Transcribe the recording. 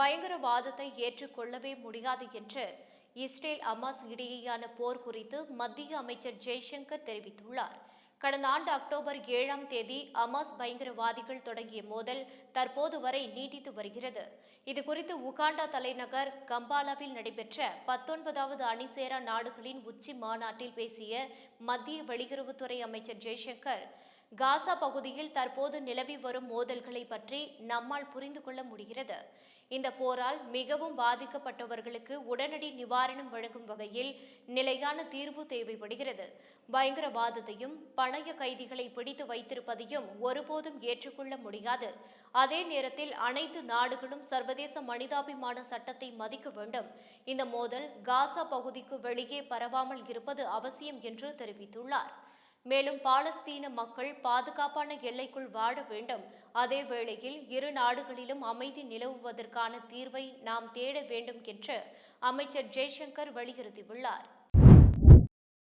பயங்கரவாதத்தை ஏற்றுக்கொள்ளவே முடியாது என்று இஸ்ரேல் அமாஸ் இடையேயான போர் குறித்து மத்திய அமைச்சர் ஜெய்சங்கர் தெரிவித்துள்ளார். கடந்த ஆண்டு அக்டோபர் ஏழாம் தேதி அமாஸ் பயங்கரவாதிகள் தொடங்கிய மோதல் தற்போது வரை நீடித்து வருகிறது. இதுகுறித்து உகாண்டா தலைநகர் கம்பாலாவில் நடைபெற்ற பத்தொன்பதாவது அணிசேரா நாடுகளின் உச்சி மாநாட்டில் பேசிய மத்திய வெளியுறவுத்துறை அமைச்சர் ஜெய்சங்கர் காசா பகுதியில் தற்போது நிலவி வரும் மோதல்களை பற்றி நம்மால் புரிந்து கொள்ள முடிகிறது. இந்த போரால் மிகவும் பாதிக்கப்பட்டவர்களுக்கு உடனடி நிவாரணம் வழங்கும் வகையில் நிலையான தீர்வு தேவைப்படுகிறது. பயங்கரவாதத்தையும் பணைய கைதிகளை பிடித்து வைத்திருப்பதையும் ஒருபோதும் ஏற்றுக்கொள்ள முடியாது. அதே நேரத்தில் அனைத்து நாடுகளும் சர்வதேச மனிதாபிமான சட்டத்தை மதிக்க வேண்டும். இந்த மோதல் காசா பகுதிக்கு வெளியே பரவாமல் இருப்பது அவசியம் என்று தெரிவித்துள்ளார். மேலும் பாலஸ்தீன மக்கள் பாதுகாப்பான எல்லைக்குள் வாழ வேண்டும். அதே வேளையில் இரு நாடுகளிலும் அமைதி நிலவுவதற்கான தீர்வை நாம் தேட வேண்டும் என்று அமைச்சர் ஜெய்சங்கர் வலியுறுத்தியுள்ளார்.